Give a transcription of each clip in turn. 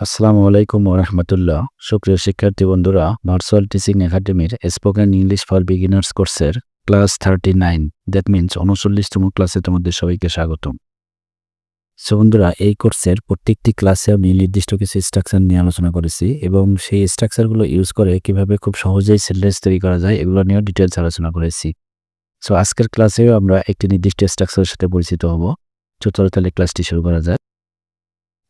আসসালামু আলাইকুম রহমতুল্লাহ। সুপ্রিয় শিক্ষার্থী বন্ধুরা ভার্চুয়াল টিচিং একাডেমির স্পোকেন ইংলিশ ফর বিগিনার্স কোর্সের class thirty nine that means উনচল্লিশতম ক্লাসে তোমাদের সবাইকে স্বাগতম। সো বন্ধুরা, এই কোর্সের প্রত্যেকটি ক্লাসে আমি নির্দিষ্ট কিছু স্ট্রাকচার নিয়ে আলোচনা করেছি এবং সেই স্ট্রাকচারগুলো ইউজ করে কীভাবে খুব সহজেই সেন্টেন্স তৈরি করা যায়, এগুলো নিয়েও ডিটেলস আলোচনা করেছি। সো আজকের ক্লাসেও আমরা একটি নির্দিষ্ট স্ট্রাকচারের সাথে পরিচিত হব। তাহলে ক্লাসটি শুরু করা যায়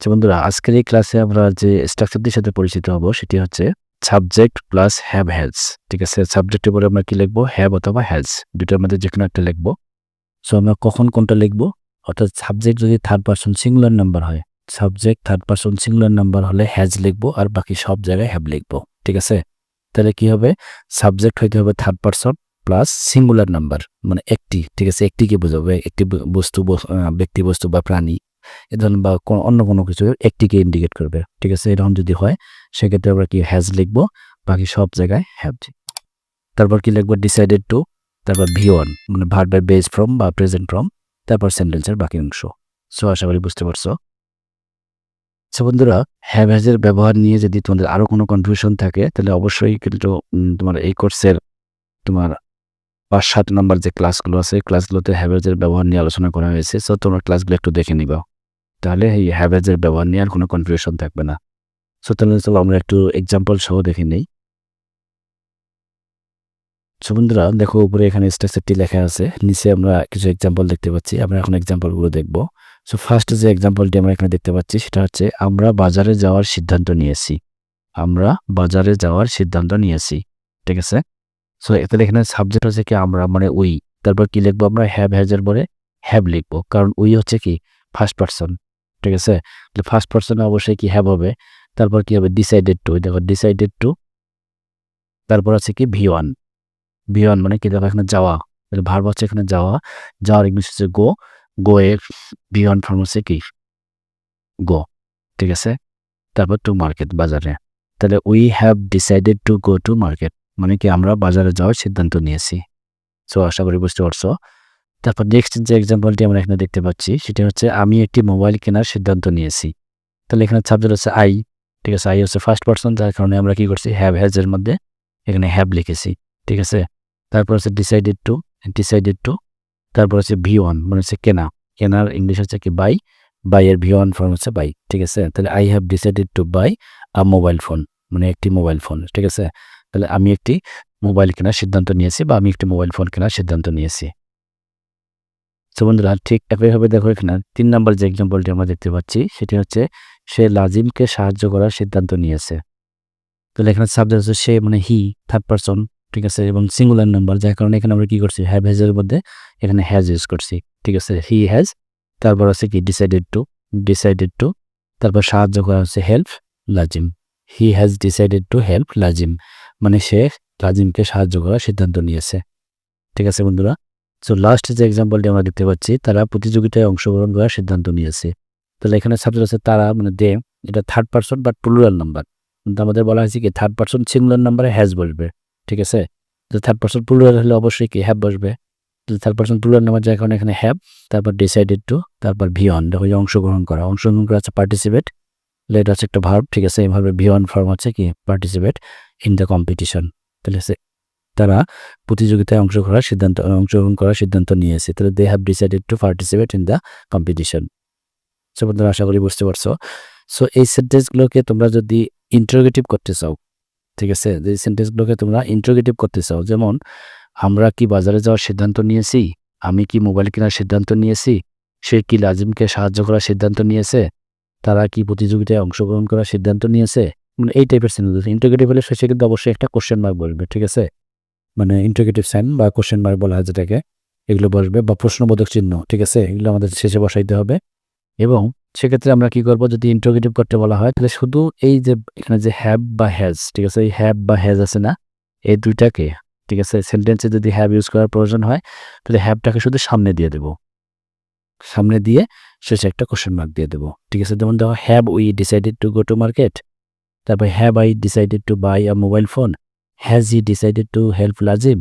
আচ্ছা বন্ধুরা, আজকের এই ক্লাসে আমরা যে স্ট্রাকচারটির সাথে পরিচিত হব সেটি হচ্ছে সাবজেক্ট প্লাস হ্যাভ হ্যাজ ঠিক আছে? সাবজেক্টের পরে আমরা কি লিখব? হ্যাভ অথবা হ্যাজ দুটোর মধ্যে যে কোনো একটা লিখব। সো আমরা কখন কোনটা লিখব? অর্থাৎ সাবজেক্ট যদি থার্ড পার্সন সিঙ্গুলার নাম্বার হয় subject third person singular number হলে হ্যাজ লিখব আর বাকি সব জায়গায় হ্যাভ লিখব, ঠিক আছে? তাহলে কি হবে? সাবজেক্ট হইতে হবে third person plus singular number মানে একটি, ঠিক আছে? একটিকে বোঝাবে, একটি বস্তু ব্যক্তি বস্তু বা প্রাণী। এ ধরনের বা অন্য কোনো কিছু একটিকে ইন্ডিকেট করবে। ঠিক আছে? এরকম যদি হয়, সেক্ষেত্রে আমরা কি হ্যাজ লিখব? বাকি সব জায়গায় হ্যাভ তারপর কি লিখব? ডিসাইডেড টু তারপর ভি ওয়ান মানে ভার্বের বেস ফ্রম বা প্রেজেন্ট ফ্রম তারপর সেন্টেন্সের বাকি অংশ। সো আশা করি বুঝতে পারছ। আচ্ছা বন্ধুরা হ্যাভ হ্যাজের ব্যবহার নিয়ে যদি তোমাদের আরও কোনো কনফিউশন থাকে, তাহলে অবশ্যই কিন্তু তোমার এই কোর্সের তোমার পাঁচ, সাত নম্বর যে ক্লাসগুলো আছে ক্লাসগুলোতে হ্যাভেজের ব্যবহার নিয়ে আলোচনা করা হয়েছে। সো তোমরা ক্লাসগুলো একটু দেখে নিবা। তাহলে এই হ্যাভেজের ব্যবহার নিয়ে আর কোনো কনফিউশন থাকবে না। সো তাহলে চলো আমরা একটু এক্সাম্পল সহ দেখে নেই। সো বন্ধুরা, দেখো উপরে এখানে স্ট্রাকচারটি লেখা আছে। নিচে আমরা কিছু এক্সাম্পল দেখতে পাচ্ছি। আমরা এখন এক্সাম্পলগুলো দেখব। সো ফার্স্ট যে এক্সাম্পলটি আমরা এখানে দেখতে পাচ্ছি, সেটা হচ্ছে আমরা বাজারে যাওয়ার সিদ্ধান্ত নিয়েছি। আমরা বাজারে যাওয়ার সিদ্ধান্ত নিয়েছি। ঠিক আছে? সো এখানে এখানে সাবজেক্ট হচ্ছে কি আমরা মানে উই তারপর কি লিখব আমরা? হ্যাভ হ্যাজের পরে হ্যাভ লিখব। কারণ উই হচ্ছে কি? ফার্স্ট পার্সন ঠিক আছে? ফার্স্ট পার্সনে অবশ্যই কি হ্যাভ হবে? তারপর কি হবে? ডিসাইডেড টু দেখো ডিসাইডেড টু তারপর আছে কি? ভি ওয়ান ভি ওয়ান মানে কি? দেখো, এখানে যাওয়া ভার্ব হচ্ছে এখানে যাওয়া, যাওয়ার ইংলিশ হচ্ছে গো গো এর ভি ওয়ান ফর্ম হচ্ছে কি? গো ঠিক আছে? তারপর টু মার্কেট বাজারে, তাহলে we have decided to go to market মানে কি আমরা বাজারে যাওয়ার সিদ্ধান্ত নিয়েছি। সো আশা করি বুঝতে পারছ। তারপর নেক্সট যে এক্সাম্পলটি আমরা এখানে দেখতে পাচ্ছি, সেটা হচ্ছে আমি একটি মোবাইল কেনার সিদ্ধান্ত নিয়েছি। তাহলে এখানে সাবজেক্ট হচ্ছে আই ঠিক আছে? আই হচ্ছে ফার্স্ট পার্সন যার কারণে আমরা কি করছি? হ্যাভ হ্যাজ এর মধ্যে এখানে হ্যাভ লিখেছি, ঠিক আছে? তারপর হচ্ছে ডিসাইডেড টু ডিসাইডেড টু তারপর হচ্ছে ভি ওয়ান মানে হচ্ছে কেনা। কেনার ইংলিশ হচ্ছে কি? বাই বাই এর ভি ওয়ান ফর্ম হচ্ছে বাই ঠিক আছে? তাহলে I have decided to buy a mobile phone মানে একটি মোবাইল ফোন ঠিক আছে? তাহলে আমি একটি মোবাইল কেনার সিদ্ধান্ত নিয়েছি বা আমি একটি মোবাইল ফোন কেনার সিদ্ধান্ত নিয়েছি। তো বন্ধুরা, ঠিক একইভাবে দেখো এখানে তিন নম্বর যে এক্সাম্পলটি আমরা দেখতে পাচ্ছি, সেটি হচ্ছে সে লাজিমকে সাহায্য করার সিদ্ধান্ত নিয়েছে। তাহলে এখানে সাবজেক্ট হচ্ছে সে মানে হি থার্ড পারসন ঠিক আছে? এবং সিঙ্গুলার নাম্বার যার কারণে এখানে আমরা কি করছি? হ্যাভ হ্যাজের মধ্যে এখানে হ্যাজ ইউজ করছি, ঠিক আছে? হি হ্যাজ তারপর হচ্ছে কি ডিসাইডেড টু ডিসাইডেড টু তারপর সাহায্য করা হচ্ছে help Lajim. He has decided to help Lajim মানে সে লাজিমকে সাহায্য করার সিদ্ধান্ত নিয়েছে। ঠিক আছে বন্ধুরা? সো লাস্ট যে এক্সাম্পলটি আমরা দেখতে পাচ্ছি, তারা প্রতিযোগিতায় অংশগ্রহণ করার সিদ্ধান্ত নিয়েছে। তাহলে এখানে সাবজেক্ট আছে তারা মানে দে এটা থার্ড পার্সন বা প্লুরাল নাম্বার কিন্তু আমাদের বলা হয়েছে কি থার্ড পার্সন সিঙ্গুলার নাম্বারে হ্যাজ বসবে, ঠিক আছে? তো থার্ড পার্সন প্লুরাল হলে অবশ্যই কি হ্যাভ বসবে। থার্ড পার্সন প্লুরাল নাম্বার যার কারণে এখানে হ্যাভ তারপর ডিসাইডেড টু তারপর ভি অন দেখো অংশগ্রহণ করা। অংশগ্রহণ করা হচ্ছে পার্টিসিপেট এটা হচ্ছে একটা ভার্ব ঠিক আছে? এইভাবে ভি ওয়ান ফর্ম হচ্ছে কি পার্টিসিপেট ইন দ্য কম্পিটিশন তাহলে তারা প্রতিযোগিতায় অংশ করার সিদ্ধান্ত, অংশগ্রহণ করার সিদ্ধান্ত নিয়েছে। তাহলে they have decided to participate in the competition so বন্ধুরা, আশা করি বুঝতে পারছ। সো এই সেন্টেন্সগুলোকে তোমরা যদি ইন্টারোগেটিভ করতে চাও, ঠিক আছে? এই সেন্টেন্সগুলোকে তোমরা ইন্টারোগেটিভ করতে চাও, যেমন, আমরা কি বাজারে যাওয়ার সিদ্ধান্ত নিয়েছি? আমি কি মোবাইল কেনার সিদ্ধান্ত নিয়েছি? সে কি লাজিমকে সাহায্য করার সিদ্ধান্ত নিয়েছে? তারা কি প্রতিযোগিতায় অংশগ্রহণ করার সিদ্ধান্ত নিয়েছে? মানে এই টাইপের সেন্টেন্স ইন্টারোগেটিভ হলে শেষে কিন্তু অবশ্যই একটা কোশ্চেন মার্ক বলবে, ঠিক আছে? মানে ইন্টারোগেটিভ সাইন বা কোশ্চেন মার্ক বলা হয় যেটাকে, এগুলো বসবে বা প্রশ্নবোধক চিহ্ন, ঠিক আছে? এগুলো আমাদের শেষে বসাইতে হবে। এবং সেক্ষেত্রে আমরা কি করব? যদি ইন্টারোগেটিভ করতে বলা হয়, তাহলে শুধু এই যে এখানে যে হ্যাভ বা হ্যাজ ঠিক আছে? এই হ্যাভ বা হ্যাজ আছে না? এই দুইটাকে, ঠিক আছে? সেন্টেন্সে যদি হ্যাভ ইউজ করার প্রয়োজন হয়, তাহলে হ্যাভটাকে শুধু সামনে দিয়ে দেব। সামনে দিয়ে শেষে একটা কোশ্চেন মার্ক দিয়ে দেবো, ঠিক আছে? যেমন দেখো have we decided to go to market তারপর have I decided to buy a mobile phone has he decided to help Lajim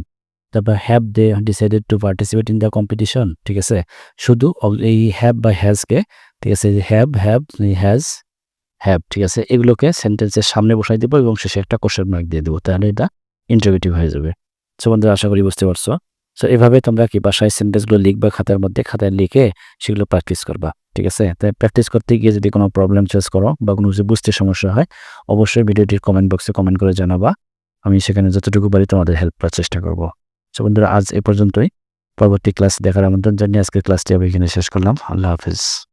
তারপর have they decided to participate in the competition ঠিক আছে? শুধু এই হ্যাভ বা হ্যাজকে ঠিক আছে? হ্যাভ হ্যাভ হ্যাজ হ্যাভ ঠিক আছে? এগুলোকে সেন্টেন্সের সামনে বসাই দেবো এবং শেষে একটা কোশ্চেন মার্ক দিয়ে দেবো, তাহলে এটা ইন্টারভিউটিভ হয়ে যাবে। সো বন্ধুরা, আশা করি বুঝতে পারছ। সো এভাবে তোমরা কি বাসায় সেন্টেন্সগুলো লিখবা, খাতার মধ্যে খাতায় লিখে সেগুলো প্র্যাকটিস করবা, ঠিক আছে? তাই প্র্যাকটিস করতে গিয়ে যদি কোনো প্রবলেম ফেস করো বা কোনো বুঝতে সমস্যা হয়, অবশ্যই ভিডিওটির কমেন্ট বক্সে কমেন্ট করে জানাবা। আমি সেখানে যতটুকু পারি তোমাদের হেল্প করার চেষ্টা করব। সো বন্ধুরা, আজ এ পর্যন্তই। পরবর্তী ক্লাস দেখার আমন্ত্রণ জানিয়ে আজকের ক্লাসটি আমি এখানে শেষ করলাম। আল্লাহ হাফিজ।